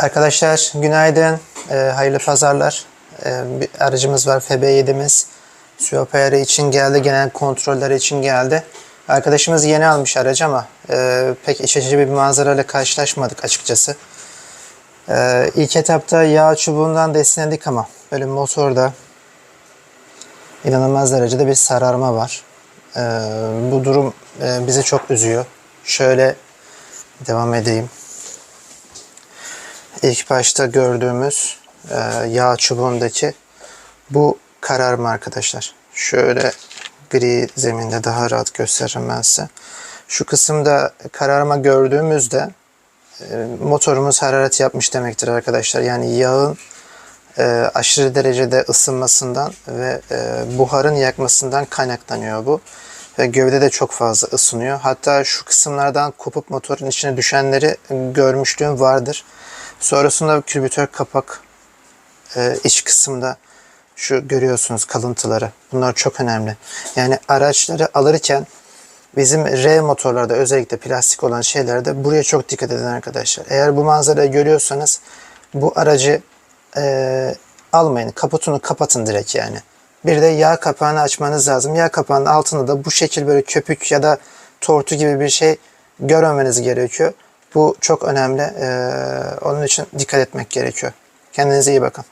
Arkadaşlar günaydın, Ee, hayırlı pazarlar. Ee, bir aracımız var FB7'miz. Swap ayarı için geldi, genel kontrolleri için geldi. Arkadaşımız yeni almış aracı ama e, pek iç açıcı bir manzarayla karşılaşmadık açıkçası. Ee, ilk etapta yağ çubuğundan destekledik ama böyle motorda inanılmaz derecede bir sararma var. Ee, bu durum e, bizi çok üzüyor. Şöyle devam edeyim. İlk başta gördüğümüz e, yağ çubuğundaki bu kararma arkadaşlar. Şöyle gri zeminde daha rahat gösteririm ben size. Şu kısımda kararma gördüğümüzde e, motorumuz hararet yapmış demektir arkadaşlar. Yani yağın e, aşırı derecede ısınmasından ve e, buharın yakmasından kaynaklanıyor bu. Ve gövde de çok fazla ısınıyor. Hatta şu kısımlardan kopup motorun içine düşenleri görmüşlüğüm vardır. Sonrasında kübütör kapak e, iç kısımda şu görüyorsunuz kalıntıları. Bunlar çok önemli. Yani araçları alırken bizim R motorlarda özellikle plastik olan şeylerde buraya çok dikkat edin arkadaşlar. Eğer bu manzarayı görüyorsanız bu aracı e, almayın. Kaputunu kapatın direkt yani. Bir de yağ kapağını açmanız lazım. Yağ kapağının altında da bu şekil böyle köpük ya da tortu gibi bir şey görmemeniz gerekiyor. Bu çok önemli. Ee, onun için dikkat etmek gerekiyor. Kendinize iyi bakın.